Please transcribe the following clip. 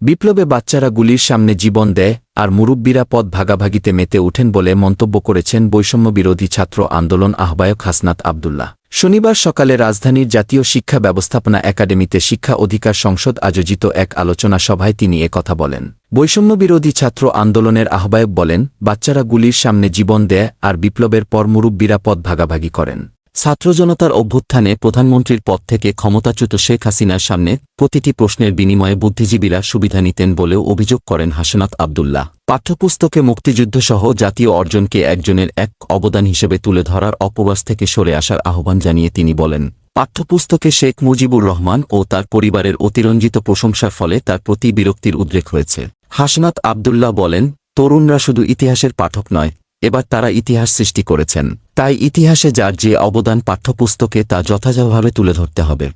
বিপ্লবে বাচ্চারা গুলির সামনে জীবন দেয়, আর মুরব্বীরা পদ ভাগাভাগিতে মেতে ওঠেন বলে মন্তব্য করেছেন বৈষম্যবিরোধী ছাত্র আন্দোলন আহ্বায়ক হাসনাত আবদুল্লাহ। শনিবার সকালে রাজধানীর জাতীয় শিক্ষা ব্যবস্থাপনা একাডেমিতে শিক্ষা অধিকার সংসদ আয়োজিত এক আলোচনা সভায় তিনি কথা বলেন। বৈষম্যবিরোধী ছাত্র আন্দোলনের আহ্বায়ক বলেন, বাচ্চারা গুলির সামনে জীবন দেয়, আর বিপ্লবের পর মুরব্বীরা পদ ভাগাভাগি করেন। ছাত্র জনতার অভ্যুত্থানে প্রধানমন্ত্রীর পদ থেকে ক্ষমতাচ্যুত শেখ হাসিনার সামনে প্রতিটি প্রশ্নের বিনিময়ে বুদ্ধিজীবীরা সুবিধা নিতেন বলেও অভিযোগ করেন হাসনাত আবদুল্লাহ। পাঠ্যপুস্তকে মুক্তিযুদ্ধসহ জাতীয় অর্জনকে একজনের এক অবদান হিসেবে তুলে ধরার অপবাস থেকে সরে আসার আহ্বান জানিয়ে তিনি বলেন, পাঠ্যপুস্তকে শেখ মুজিবুর রহমান ও তার পরিবারের অতিরঞ্জিত প্রশংসার ফলে তার প্রতি বিরক্তির উদ্রেক হয়েছে। হাসনাত আবদুল্লাহ বলেন, তরুণরা শুধু ইতিহাসের পাঠক নয় এবার তারা ইতিহাস সৃষ্টি করেছেন। তাই ইতিহাসে যার যে অবদান পাঠ্যপুস্তকে তা যথাযথভাবে তুলে ধরতে হবে।